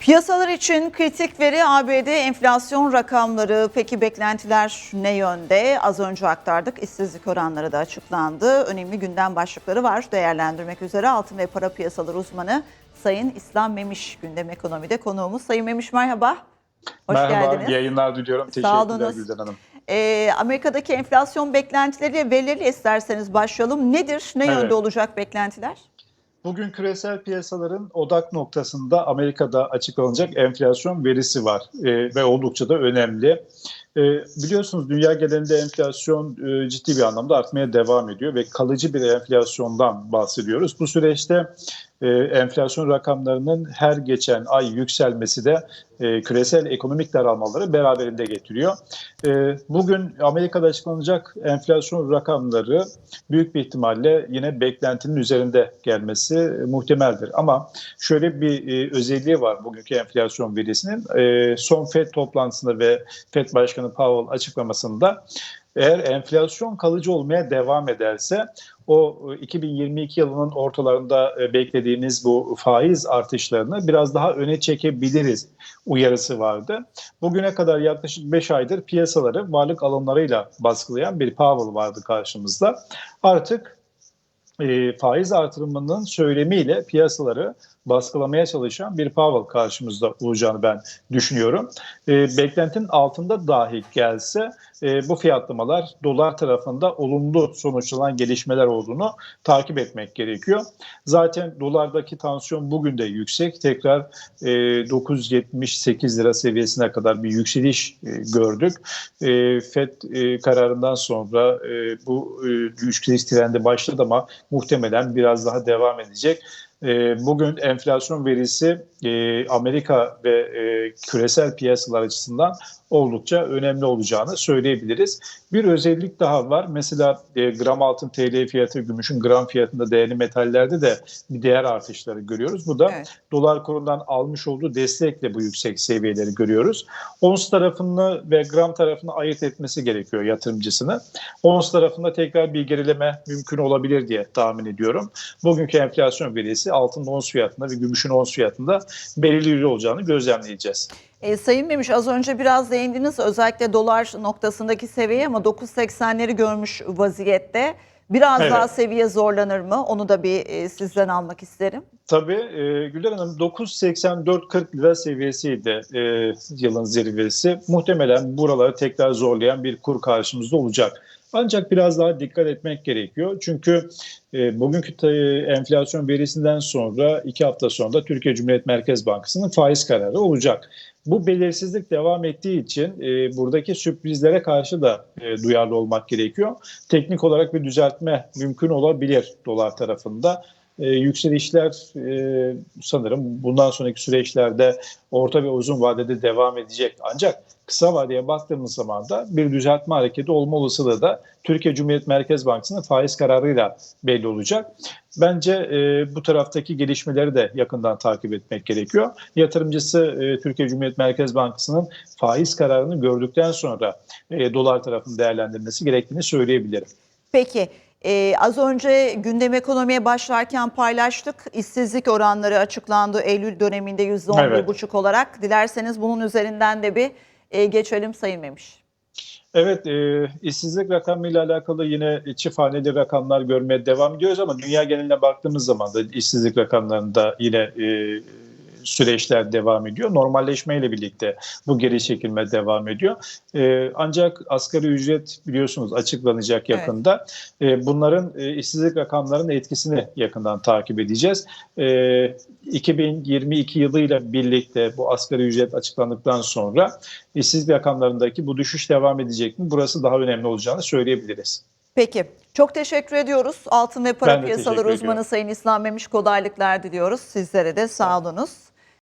Piyasalar için kritik veri ABD enflasyon rakamları. Peki beklentiler ne yönde? Az önce aktardık. İşsizlik oranları da açıklandı. Önemli gündem başlıkları var. Değerlendirmek üzere altın ve para piyasaları uzmanı Sayın İslam Memiş gündem ekonomide konuğumuz. Sayın Memiş merhaba. Hoş Merhaba, geldiniz. iyi yayınlar diliyorum. Teşekkürler. Gülden Hanım. Ee, Amerika'daki enflasyon beklentileri ve verileriyle isterseniz başlayalım. Nedir? Ne Evet. yönde olacak beklentiler? Bugün küresel piyasaların odak noktasında Amerika'da açıklanacak enflasyon verisi var e, ve oldukça da önemli. E, biliyorsunuz dünya genelinde enflasyon e, ciddi bir anlamda artmaya devam ediyor ve kalıcı bir enflasyondan bahsediyoruz. Bu süreçte e, enflasyon rakamlarının her geçen ay yükselmesi de e, küresel ekonomik daralmaları beraberinde getiriyor. E, bugün Amerika'da açıklanacak enflasyon rakamları büyük bir ihtimalle yine beklentinin üzerinde gelmesi e, muhtemeldir. Ama şöyle bir e, özelliği var bugünkü enflasyon verisinin. E, son FED toplantısında ve FED Başkanı Powell açıklamasında eğer enflasyon kalıcı olmaya devam ederse o e, 2022 yılının ortalarında e, beklediğimiz bu faiz artışlarını biraz daha öne çekebiliriz uyarısı vardı. Bugüne kadar yaklaşık 5 aydır piyasaları varlık alımlarıyla baskılayan bir Powell vardı karşımızda. Artık e, faiz artırımının söylemiyle piyasaları baskılamaya çalışan bir Powell karşımızda olacağını ben düşünüyorum. E, beklentinin altında dahi gelse e, bu fiyatlamalar dolar tarafında olumlu sonuçlanan gelişmeler olduğunu takip etmek gerekiyor. Zaten dolardaki tansiyon bugün de yüksek. Tekrar e, 978 lira seviyesine kadar bir yükseliş e, gördük. E, FED e, kararından sonra e, bu e, yükseliş trendi başladı ama muhtemelen biraz daha devam edecek. E, Bugün enflasyon verisi e, Amerika ve e, küresel piyasalar açısından oldukça önemli olacağını söyleyebiliriz. Bir özellik daha var. Mesela e, gram altın TL fiyatı, gümüşün gram fiyatında değerli metallerde de bir değer artışları görüyoruz. Bu da Evet. dolar kurundan almış olduğu destekle bu yüksek seviyeleri görüyoruz. Ons tarafını ve gram tarafını ayırt etmesi gerekiyor yatırımcısını. Ons tarafında tekrar bir gerileme mümkün olabilir diye tahmin ediyorum. Bugünkü enflasyon verisi altın ons fiyatında ve gümüşün ons fiyatında belirli olacağını gözlemleyeceğiz. E, Sayın Memiş az önce biraz değindiniz özellikle dolar noktasındaki seviye ama 9.80'leri görmüş vaziyette. Biraz Evet. daha seviye zorlanır mı? Onu da bir e, sizden almak isterim. Tabii e, Güler Hanım 9.84-40 lira seviyesiydi e, yılın zirvesi. Muhtemelen buraları tekrar zorlayan bir kur karşımızda olacak. Ancak biraz daha dikkat etmek gerekiyor. Çünkü e, bugünkü ta- enflasyon verisinden sonra iki hafta sonra Türkiye Cumhuriyet Merkez Bankası'nın faiz kararı olacak. Bu belirsizlik devam ettiği için e, buradaki sürprizlere karşı da e, duyarlı olmak gerekiyor. Teknik olarak bir düzeltme mümkün olabilir dolar tarafında. E, yükselişler e, sanırım bundan sonraki süreçlerde orta ve uzun vadede devam edecek. Ancak kısa vadeye baktığımız zaman da bir düzeltme hareketi olma olasılığı da Türkiye Cumhuriyet Merkez Bankası'nın faiz kararıyla belli olacak. Bence e, bu taraftaki gelişmeleri de yakından takip etmek gerekiyor. Yatırımcısı e, Türkiye Cumhuriyet Merkez Bankası'nın faiz kararını gördükten sonra e, dolar tarafını değerlendirmesi gerektiğini söyleyebilirim. Peki e, az önce gündem ekonomiye başlarken paylaştık. İşsizlik oranları açıklandı Eylül döneminde %11,5 olarak. Dilerseniz bunun üzerinden de bir e, geçelim Sayın Memiş. Evet, e, işsizlik rakamıyla alakalı yine çift haneli rakamlar görmeye devam ediyoruz ama dünya geneline baktığımız zaman da işsizlik rakamlarında yine e, süreçler devam ediyor. Normalleşmeyle birlikte bu geri çekilme devam ediyor. E, ancak asgari ücret biliyorsunuz açıklanacak yakında. E, bunların e, işsizlik rakamlarının etkisini yakından takip edeceğiz. E, 2022 yılıyla birlikte bu asgari ücret açıklandıktan sonra işsizlik rakamlarındaki bu düşüş devam edecek mi? Burası daha önemli olacağını söyleyebiliriz. Peki çok teşekkür ediyoruz. Altın ve para piyasaları uzmanı ediyorum. Sayın İslam Memiş kolaylıklar diliyoruz. Sizlere de sağ olunuz.